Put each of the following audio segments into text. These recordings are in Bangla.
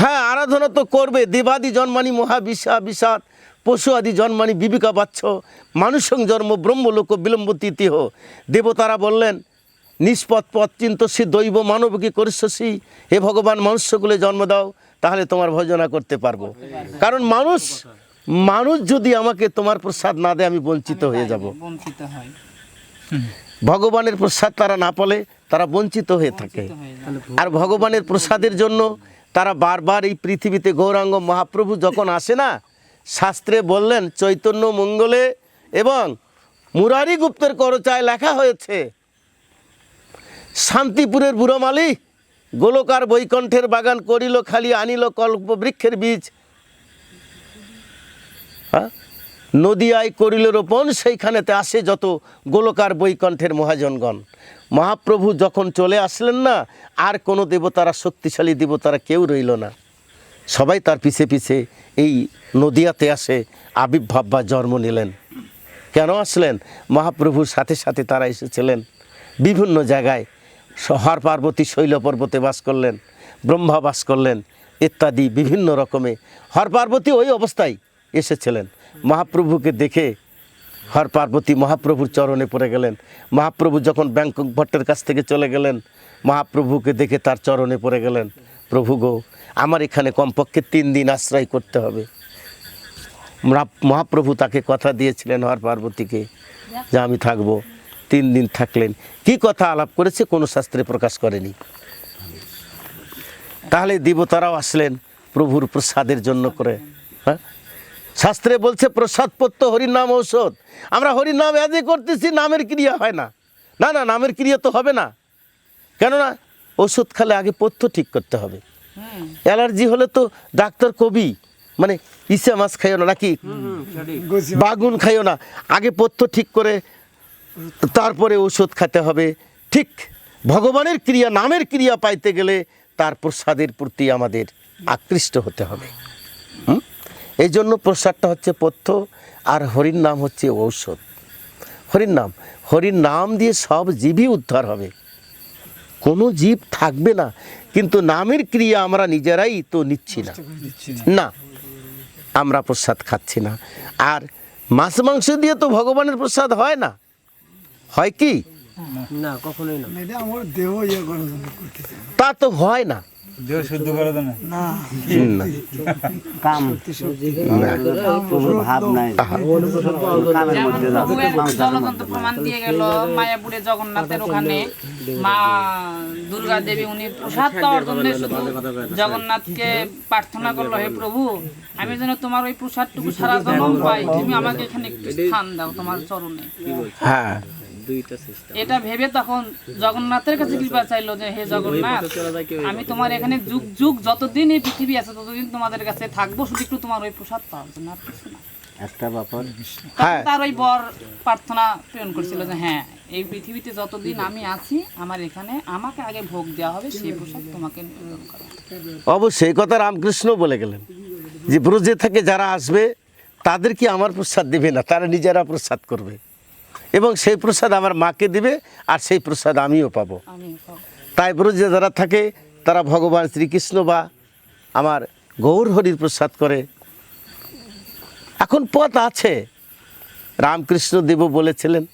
হ্যাঁ আরাধনা তো করবে। দেবাদি জন্মানি মহাবিশা বিষাদ পশু আদি জন্মানি বিবিকা বাচ্চ মানুষং জন্ম ব্রহ্মলোক বিলম্ব তৃতীয় দেবতারা বললেন নিষ্পদ পথ চিন্তসী দৈব মানবকে করিষ্যসী হে ভগবান মনুষ্যকুলে জন্ম দাও তাহলে তোমার ভজনা করতে পারব। কারণ মানুষ মানুষ যদি আমাকে তোমার প্রসাদ না দেয় আমি বঞ্চিত হয়ে যাব। ভগবানের প্রসাদ তারা না পেলে তারা বঞ্চিত হয়ে থাকে। আর ভগবানের প্রসাদের জন্য তারা বারবার এই পৃথিবীতে গৌরাঙ্গ মহাপ্রভু যখন আসে না, শাস্ত্রে বললেন, চৈতন্য মঙ্গলে এবং মুরারি গুপ্তের করচায় লেখা হয়েছে, শান্তিপুরের বুড়ো বুড়োমালি গোলকার বৈকণ্ঠের বাগান করিল খালি, আনিল কল্প বৃক্ষের বীজ। হ্যাঁ? নদিয়ায় করিল রোপণ, সেইখানেতে আসে যত গোলকার বৈকণ্ঠের মহাজনগণ। মহাপ্রভু যখন চলে আসলেন না, আর কোনো দেবতারা, শক্তিশালী দেবতারা কেউ রইল না। সবাই তার পিছে পিছে এই নদিয়াতে আসে আবির্ভাব বা জন্ম নিলেন। কেন আসলেন? মহাপ্রভুর সাথে সাথে তারা এসেছিলেন। বিভিন্ন জায়গায় হর পার্বতী, শৈল পর্বতে বাস করলেন, ব্রহ্মা বাস করলেন, ইত্যাদি বিভিন্ন রকমে। হর পার্বতী ওই অবস্থায় এসেছিলেন। মহাপ্রভুকে দেখে হর পার্বতী মহাপ্রভুর চরণে পড়ে গেলেন। মহাপ্রভু যখন ব্যাংকক ভট্টের কাছ থেকে চলে গেলেন, মহাপ্রভুকে দেখে তার চরণে পড়ে গেলেন, প্রভু গো, আমার এখানে কমপক্ষে তিন দিন আশ্রয় করতে হবে। মহাপ্রভু তাকে কথা দিয়েছিলেন হর পার্বতীকে, যে আমি থাকব, তিন দিন থাকলেন। কি কথা আলাপ করেছে? কোনো শাস্ত্রে প্রকাশ করেনি। তাহলে দেবতারাও আসলেন প্রভুর প্রসাদের জন্য করে হ্যাঁ? শাস্ত্রে বলছে প্রসাদ পত্য হরির নাম ঔষধ। আমরা হরির নাম এজে করতেছি নামের ক্রিয়া হয় না। না না নামের ক্রিয়া তো হবে না। কেননা ওষুধ খালে আগে পথ্য ঠিক করতে হবে। অ্যালার্জি হলে তো ডাক্তার কবি মানে ইসে মাছ খাইও না নাকি? বাগুন খাইও না। আগে পথ্য ঠিক করে তারপরে ওষুধ খেতে হবে। ঠিক ভগবানের ক্রিয়া নামের ক্রিয়া পাইতে গেলে তার প্রসাদের প্রতি আমাদের আকৃষ্ট হতে হবে। হুম? এই জন্য প্রসাদটা হচ্ছে পথ্য, আর হরির নাম হচ্ছে ঔষধ। হরির নাম। হরির নাম দিয়ে সব জীবই উদ্ধার হবে। কোনো জীব থাকবে না, কিন্তু নামের ক্রিয়া আমরা নিজেরাই তো নিচ্ছি না। না, আমরা প্রসাদ খাচ্ছি না। আর মাছ মাংস দিয়ে তো ভগবানের প্রসাদ হয় না। হয় কি? না কখনোই না। এটা আমার দেহ ইয়ে করার জন্য করতেছে। তা তো হয় না। দেহ শুদ্ধ করে দেন না। না। কাম। ভাব নাই। কামের মধ্যে প্রমাণ দিয়ে গেল মায়াপুরে জগন্নাথের ওখানে। মা দুর্গা দেবী উনি প্রসাদ পাওয়ার জন্য শুধু জগন্নাথকে প্রার্থনা করল হে প্রভু আমি যেন তোমার ওই প্রসাদটুকু সারা জন্ম পাই। তুমি আমাকে এখানে একটু স্থান দাও তোমার চরণে। হ্যাঁ। এটা ভেবে তখন জগন্নাথের কাছে কৃপা চাইলো যে হে জগন্নাথ আমি তোমার এখানে যুগ যুগ যতদিন এই পৃথিবী আছে ততদিন তোমাদের কাছে থাকব শুধু একটু তোমার ওই প্রসাদ পাওয়ার জন্য আর কিছু না। একটা ব্যাপার। হ্যাঁ। তার ওই বর প্রার্থনা প্রেরণ করছিল যে হ্যাঁ এই পৃথিবীতে যতদিন আমি আছি আমার এখানে আমাকে আগে ভোগ দেওয়া হবে সেই প্রসাদ তোমাকে নিবেদন করা অবশ্যই কথা রামকৃষ্ণ বলে গেলেন যে ব্রজে থেকে যারা আসবে তাদেরকে আমার প্রসাদ দেবে না? তারা নিজেরা প্রসাদ করবে। এবং সেই প্রসাদ আমার মাকে দিবে আর সেই প্রসাদ আমিও পাবো। তাই ব্রজে যারা থাকে তারা ভগবান শ্রীকৃষ্ণ বা আমার গৌর হরির প্রসাদ করে। এখন পথ আছে। রামকৃষ্ণ দেব বলেছিলেন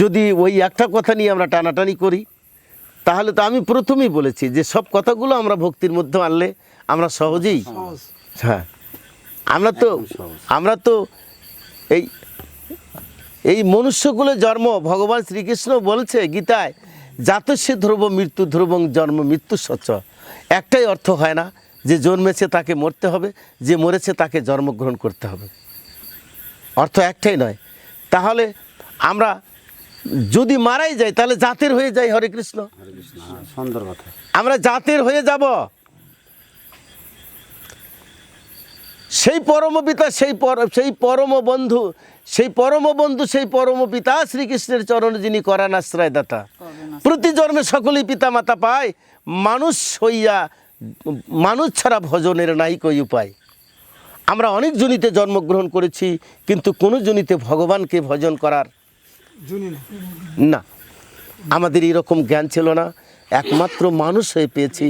যদি ওই একটা কথা নিয়ে আমরা টানাটানি করি তাহলে তো আমি প্রথমেই বলেছি যে সব কথাগুলো আমরা ভক্তির মধ্যে আনলে আমরা সহজেই হ্যাঁ আমরা তো আমরা তো এই এই মনুষ্যকুলে জন্ম ভগবান শ্রীকৃষ্ণ বলছে গীতায় জাতস্য ধ্রুব মৃত্যু ধ্রুবং জন্ম মৃত্যু সচ্চ একটাই অর্থ হয় না যে জন্মেছে তাকে মরতে হবে যে মরেছে তাকে জন্মগ্রহণ করতে হবে। অর্থ একটাই নয়। তাহলে আমরা যদি মারাই যাই তাহলে জাতের হয়ে যাই হরে কৃষ্ণ হ্যাঁ, সুন্দর কথা। আমরা জাতের হয়ে যাব? সেই পরম পিতা সেই পর সেই পরম বন্ধু সেই পরম বন্ধু সেই পরম পিতা শ্রীকৃষ্ণের চরণ যিনি করান আশ্রয় দাতা প্রতি জন্মে সকলেই পিতা মাতা পায় মানুষ হইয়া মানুষ ছাড়া ভজনের নাই কই উপায়। আমরা অনেক জনিতে জন্মগ্রহণ করেছি কিন্তু কোনো জনিতে ভগবানকে ভজন করার না। না। আমাদের এরকম জ্ঞান ছিল না। একমাত্র মানুষ হয়ে পেয়েছি।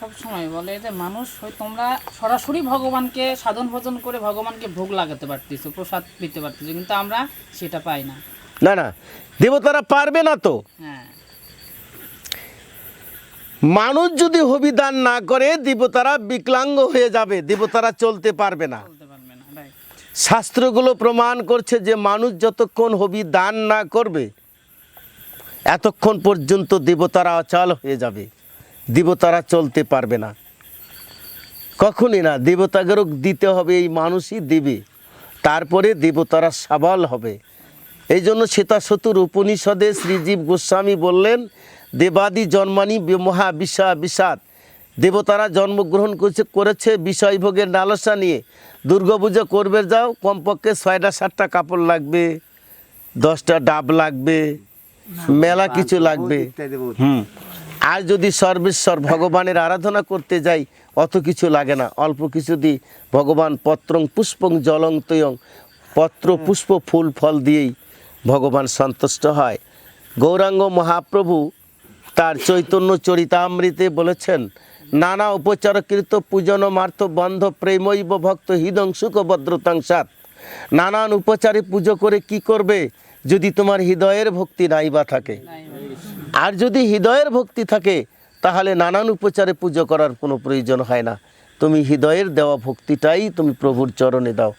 সবসময় বলে যে মানুষ হয় তোমরা সরাসরি ভগবানকে সাধন ভোজন করে ভগবানকে ভোগ লাগাতে পারতেছো প্রসাদ পেতে পারতেছো কিন্তু আমরা সেটা পাই না। না না দেবতারা পারবে না তো। হ্যাঁ। মানুষ যদি হবিদান না করে দেবতারা বিকলাঙ্গ হয়ে যাবে দেবতারা চলতে পারবে না। শাস্ত্রগুলো প্রমাণ করছে যে মানুষ যতক্ষণ হবি দান না করবে এতক্ষণ পর্যন্ত দেবতারা অচল হয়ে যাবে। দেবতারা চলতে পারবে না। কখনই না, দেবতাদেরও দিতে হবে, এই মানুষই দেবে। তারপরে দেবতারা সাবাল হবে। এই জন্য শ্বেতাশতুর উপনিষদে শ্রীজীব গোস্বামী বললেন, দেবাদি জন্মানি মহা বিষা বিষাদ দেবতারা জন্মগ্রহণ করছে, করেছে বিষয়ভোগের লালসা নিয়ে। দুর্গাপুজো করবে যাও, কমপক্ষে ছয়টা, সাতটা কাপড় লাগবে, দশটা ডাব লাগবে মেলা কিছু লাগবে। হুম। আর যদি সর্বেশ্বর ভগবানের আরাধনা করতে যাই অত কিছু লাগে না। অল্প কিছু দিই ভগবান পত্রং পুষ্পং জলং তয়ং। পত্র পুষ্প ফুল ফল দিয়েই ভগবান সন্তুষ্ট হয়। গৌরাঙ্গ মহাপ্রভু তার চৈতন্য চরিতামৃতে বলেছেন নানা উপচারকৃত পূজন মার্থ বন্ধ প্রেমৈব ভক্ত হৃদং সুখ ভদ্রতাংসাত নানান উপচারে পুজো করে কি করবে? যদি তোমার হৃদয়ের ভক্তি নাই বা থাকে। আর যদি হৃদয়ের ভক্তি থাকে, তাহলে নানান উপচারে পুজো করার কোনো প্রয়োজন হয় না। তুমি হৃদয়ের দেওয়া ভক্তিটাই তুমি প্রভুর চরণে দাও।